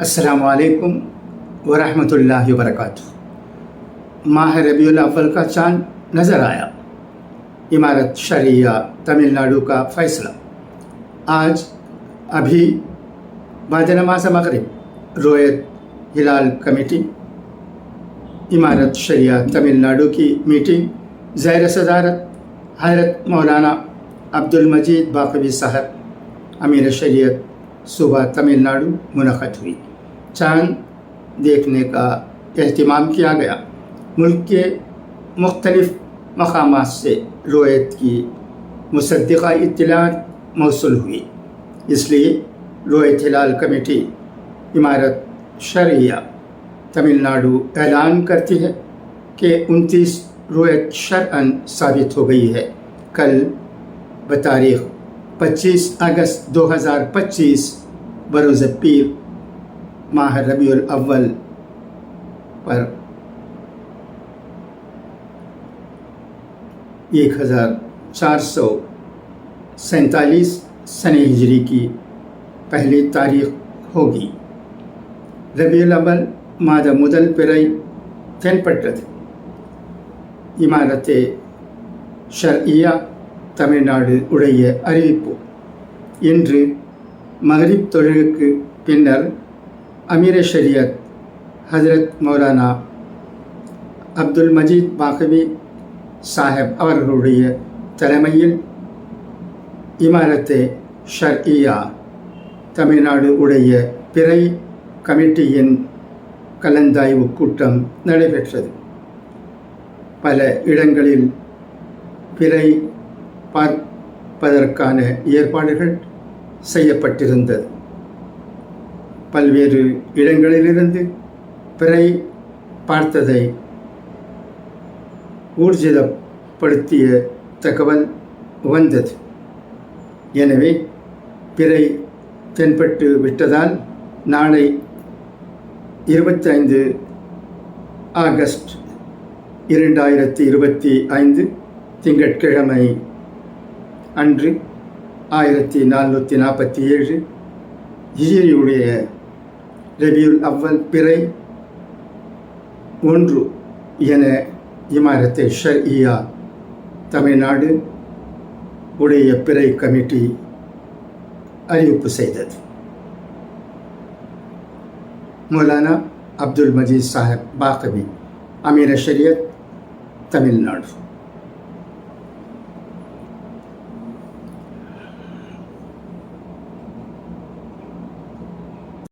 السلام عليكم ورحمۃ اللہ وبرکاتہ ماہ ربیع الأول کا چاند نظر آیا. امارت شرعیہ تمل ناڈو کا فیصلہ. آج ابھی بعد نماز مغرب رویت ہلال کمیٹی امارت شریعہ تمل ناڈو کی میٹنگ زیر صدارت حضرت مولانا عبد المجید باقوی صاحب امیر شریعت صوبہ تمل ناڈو منعقد ہوئی۔ چاند دیکھنے کا اہتمام کیا گیا۔ ملک کے مختلف مقامات سے رویت کی مصدقہ اطلاعات موصول ہوئی۔ اس لیے رویت ہلال کمیٹی، عمارت شرعیہ، تمل ناڈو اعلان کرتی ہے کہ انتیس رویت شرعن ثابت ہو گئی ہے۔ کل بتاریخ پچیس اگست دو ہزار پچیس، بروز پیر माह रबीउल अव्वल पर एक हज़ार चार सौ सैंतालीस सन हिजरी की पहली तारीख होगी ரபியுல் அவல் மாத முதல் பிறை தென்பட்டது இமாரத்தே ஷர்இயா தமிழ்நாடு உடைய அறிவிப்பு இன்று மகரிப் தொழிலுக்கு பின்னர் அமீர ஷரியத் ஹஜரத் மௌலானா அப்துல் மஜீத் பாகவி சாஹிப் அவர்களுடைய தலைமையில் இமாரத்தே ஷர்இயா தமிழ்நாடு உடைய பிறை கமிட்டியின் கலந்தாய்வு கூட்டம் நடைபெற்றது. பல இடங்களில் பிறை பார்ப்பதற்கான ஏற்பாடுகள் செய்யப்பட்டிருந்தது. பல்வேறு இடங்களிலிருந்து பிறை பார்த்ததை ஊர்ஜிதப்படுத்திய தகவல் வந்தது எனவே பிறை தென்பட்டு விட்டதால் நாளை இருபத்தைந்து ஆகஸ்ட் இரண்டாயிரத்தி இருபத்தி ஐந்து திங்கட்கிழமை அன்று ஆயிரத்தி நானூற்றி நாற்பத்தி ஏழு ஹிஜிரியுடைய ரபியுல் அவ்வல் பிறை ஒன்று என இமாரத்தை ஷர் இயா தமிழ்நாடு உடைய பிறை கமிட்டி அறிவிப்பு செய்தது. மௌலானா அப்துல் மஜீத் சாஹிப் பாகவி அமீர ஷரியத் தமிழ்நாடு.